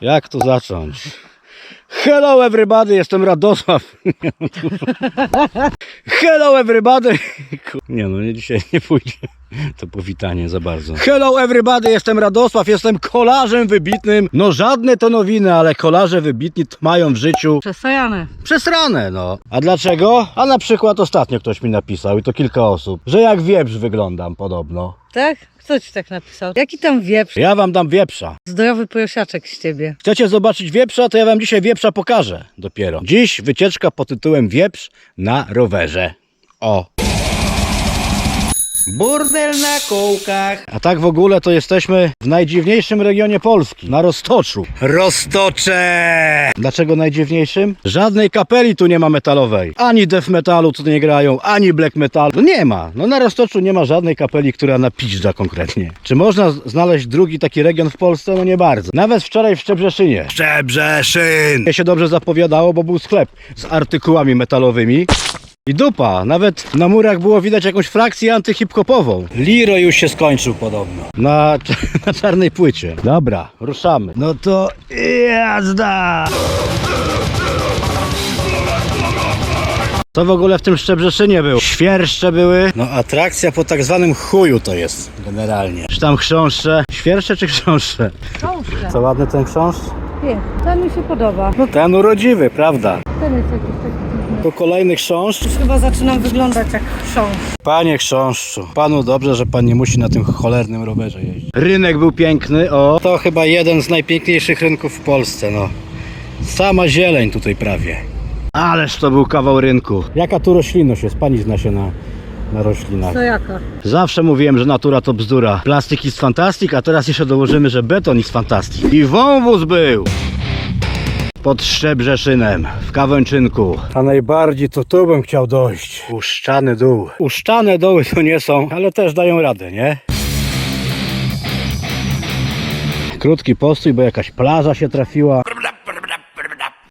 Jak tu zacząć? Hello everybody, jestem Radosław. Hello everybody. Nie no, nie dzisiaj nie pójdzie. To powitanie za bardzo. Hello everybody, jestem Radosław, jestem kolarzem wybitnym. No żadne to nowiny, ale kolarze wybitni mają w życiu Przesajane. przesrane, no. A dlaczego? A na przykład ostatnio ktoś mi napisał, i to kilka osób, że jak wieprz wyglądam podobno. Tak? Kto ci tak napisał? Jaki tam wieprz? Ja wam dam wieprza. Zdrowy prosiaczek z ciebie. Chcecie zobaczyć wieprza, to ja wam dzisiaj wieprza pokażę dopiero. Dziś wycieczka pod tytułem Wieprz na rowerze. O. Burdel na kółkach. A tak w ogóle to jesteśmy w najdziwniejszym regionie Polski, na Roztoczu. Roztocze! Dlaczego najdziwniejszym? Żadnej kapeli tu nie ma metalowej. Ani death metalu tu nie grają, ani black metalu. No nie ma. No na Roztoczu nie ma żadnej kapeli, która napizdza konkretnie. Czy można znaleźć drugi taki region w Polsce? No nie bardzo. Nawet wczoraj w Szczebrzeszynie. Szczebrzeszyn! się dobrze zapowiadało, bo był sklep z artykułami metalowymi. I dupa, nawet na murach było widać jakąś frakcję antyhip-hopową. Liro już się skończył podobno. Na, na czarnej płycie. Dobra, ruszamy. No to jazda! Co w ogóle w tym Szczebrzeszynie było? Świerszcze były. No atrakcja po tak zwanym chuju to jest generalnie. Czy tam chrząszcze? Świerszcze czy chrząszcze? Książka. Co ładny ten chrząszcz? Nie, ten mi się podoba. No ten urodziwy, prawda? Ten jest jakiś taki. Tu kolejny chrząszcz. Już chyba zaczynam wyglądać jak chrząszcz. Panie chrząszczu, panu dobrze, że pan nie musi na tym cholernym rowerze jeździć. Rynek był piękny, o. To chyba jeden z najpiękniejszych rynków w Polsce, no. Sama zieleń tutaj prawie. Ależ to był kawał rynku. Jaka tu roślinność jest? Pani zna się na, na roślinach. To jaka? Zawsze mówiłem, że natura to bzdura. Plastik jest fantastik, a teraz jeszcze dołożymy, że beton jest fantastik. I wąwóz był! Pod Szczebrzeszynem, w Kawęczynku. A najbardziej to tu bym chciał dojść. Uszczany dół. Uszczane doły to nie są, ale też dają radę, nie? Krótki postój, bo jakaś plaża się trafiła.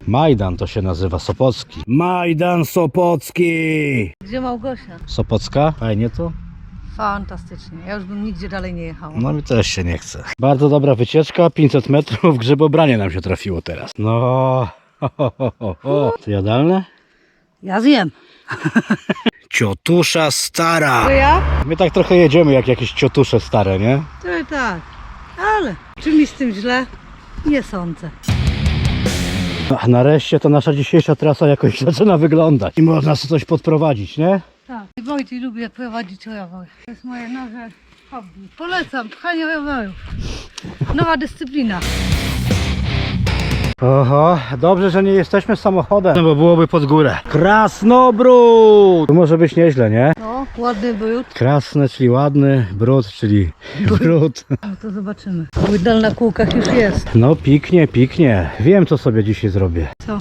Majdan to się nazywa, Sopocki. Majdan Sopocki! Gdzie Małgosia? Sopocka? Fajnie to? Fantastycznie. Ja już bym nigdzie dalej nie jechała. No mi też się nie chce. Bardzo dobra wycieczka, 500 metrów, grzybobranie nam się trafiło teraz. No, ho, ho, ho, ho, ho. To jadalne? Ja zjem. Ciotusza stara. To ja? My tak trochę jedziemy jak jakieś ciotusze stare, nie? To tak. Ale czy mi z tym źle? Nie sądzę. A nareszcie to nasza dzisiejsza trasa jakoś zaczyna wyglądać. I można sobie coś podprowadzić, nie? Tak. Wojty lubię prowadzić rower. To jest moje nowe hobby. Polecam pchanie rowerów. Nowa dyscyplina. Oho, dobrze, że nie jesteśmy samochodem, no bo byłoby pod górę. Krasnobród! To może być nieźle, nie? No, ładny brud. Krasne, czyli ładny, brud, czyli brud. No to zobaczymy. Łydal na kółkach już jest. No piknie, piknie. Wiem co sobie dzisiaj zrobię. Co?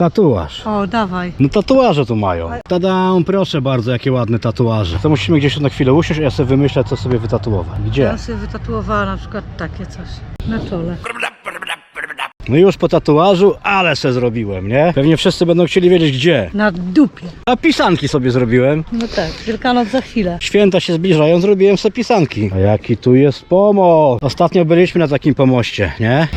Tatuaż. O, dawaj. No tatuaże tu mają. Tada, proszę bardzo, jakie ładne tatuaże. To musimy gdzieś tu na chwilę usiąść, a ja sobie wymyślę, co sobie wytatuować. Gdzie? Ja sobie wytatuowała na przykład takie coś na czole. No już po tatuażu, ale se zrobiłem, nie? Pewnie wszyscy będą chcieli wiedzieć gdzie. Na dupie. A pisanki sobie zrobiłem. No tak, Wielkanoc za chwilę. Święta się zbliżają, zrobiłem sobie pisanki. A jaki tu jest pomost? Ostatnio byliśmy na takim pomoście, nie?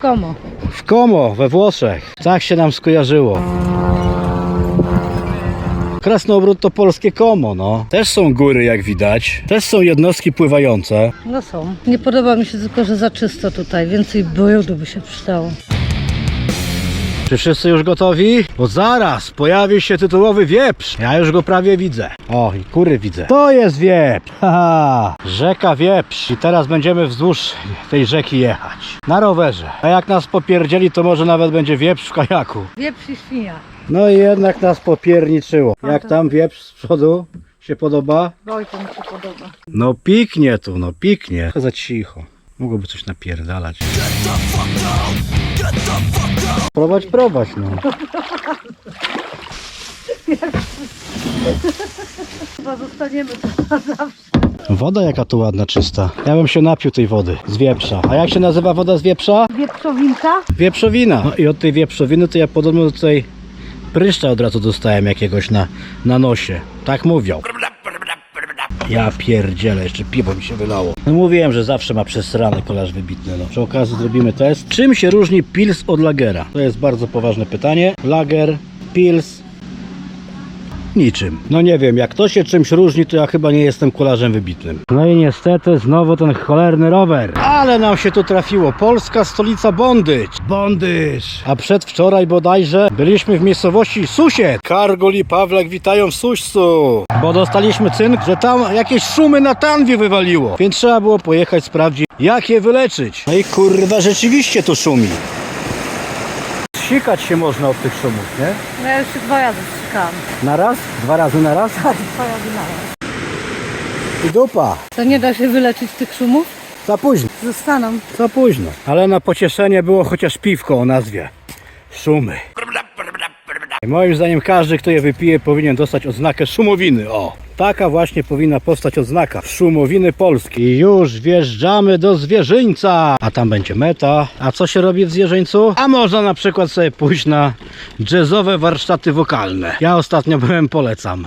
Komo. W Como, we Włoszech. Tak się nam skojarzyło. Krasnobród to polskie Como, no. Też są góry, jak widać. Też są jednostki pływające. No są. Nie podoba mi się tylko, że za czysto tutaj. Więcej brudu by się przydało. Czy wszyscy już gotowi? Bo zaraz pojawi się tytułowy wieprz. Ja już go prawie widzę. O, i kury widzę. To jest wieprz. Haha. Rzeka wieprz. I teraz będziemy wzdłuż tej rzeki jechać. Na rowerze. A jak nas popierdzieli, to może nawet będzie wieprz w kajaku. Wieprz i świnia. No i jednak nas popierniczyło. Jak tam wieprz z przodu? Się podoba? Wojto mi się podoba. No piknie tu, no piknie. Za cicho. Mogłoby coś napierdalać. Prowadź, prowadź, no. Chyba zostaniemy tu na zawsze. Woda jaka tu ładna, czysta. Ja bym się napił tej wody z wieprza. A jak się nazywa woda z wieprza? Wieprzowinka? Wieprzowina. No i od tej wieprzowiny to ja podobno tutaj pryszcza od razu dostałem jakiegoś na, na nosie. Tak mówią. Ja pierdzielę, jeszcze piwo mi się wylało. No mówiłem, że zawsze ma przesrany kolarz wybitny. No. Przy okazji zrobimy test. Czym się różni Pils od Lagera? To jest bardzo poważne pytanie. Lager, Pils, niczym. No nie wiem, jak to się czymś różni, to ja chyba nie jestem kolarzem wybitnym. No i niestety znowu ten cholerny rower. Ale nam się tu trafiło. Polska stolica Bondycz. Bondycz. A przedwczoraj bodajże byliśmy w miejscowości Susied. Kargol i Pawlek witają w Suścu. Bo dostaliśmy cynk, że tam jakieś szumy na tanwie wywaliło. Więc trzeba było pojechać sprawdzić, jak je wyleczyć. No i kurwa, rzeczywiście tu szumi. Sikać się można od tych szumów, nie? No ja już się dwa razy strzykałam. Na raz? Dwa razy na raz? Tak, dwa razy na raz. I dupa. To nie da się wyleczyć tych szumów? Za późno. Zostaną. Za późno. Ale na pocieszenie było chociaż piwko o nazwie Szumy. Moim zdaniem każdy, kto je wypije, powinien dostać odznakę szumowiny. O, taka właśnie powinna powstać odznaka szumowiny polskiej. I już wjeżdżamy do zwierzyńca. A tam będzie meta. A co się robi w zwierzyńcu? A można na przykład sobie pójść na jazzowe warsztaty wokalne. Ja ostatnio byłem, polecam.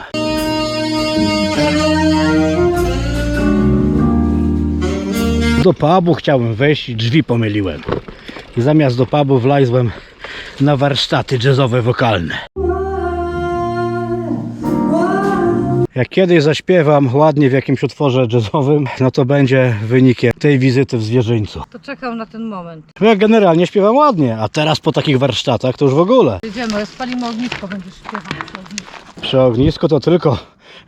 Do pubu chciałem wejść i drzwi pomyliłem. I zamiast do pubu wlazłem na warsztaty jazzowe wokalne. Jak kiedyś zaśpiewam ładnie w jakimś utworze jazzowym, no to będzie wynikiem tej wizyty w zwierzyńcu. To czekam na ten moment. No Ja generalnie śpiewam ładnie, a teraz po takich warsztatach to już w ogóle. Jedziemy, spalimy ognisko, będziesz śpiewał przy ognisku. Przy ognisku to tylko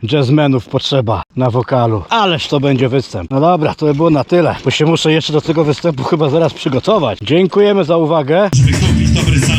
jazzmenów potrzeba na wokalu. Ależ to będzie występ. No dobra, to by było na tyle, bo się muszę jeszcze do tego występu chyba zaraz przygotować. Dziękujemy za uwagę. żeby kupić dobry sam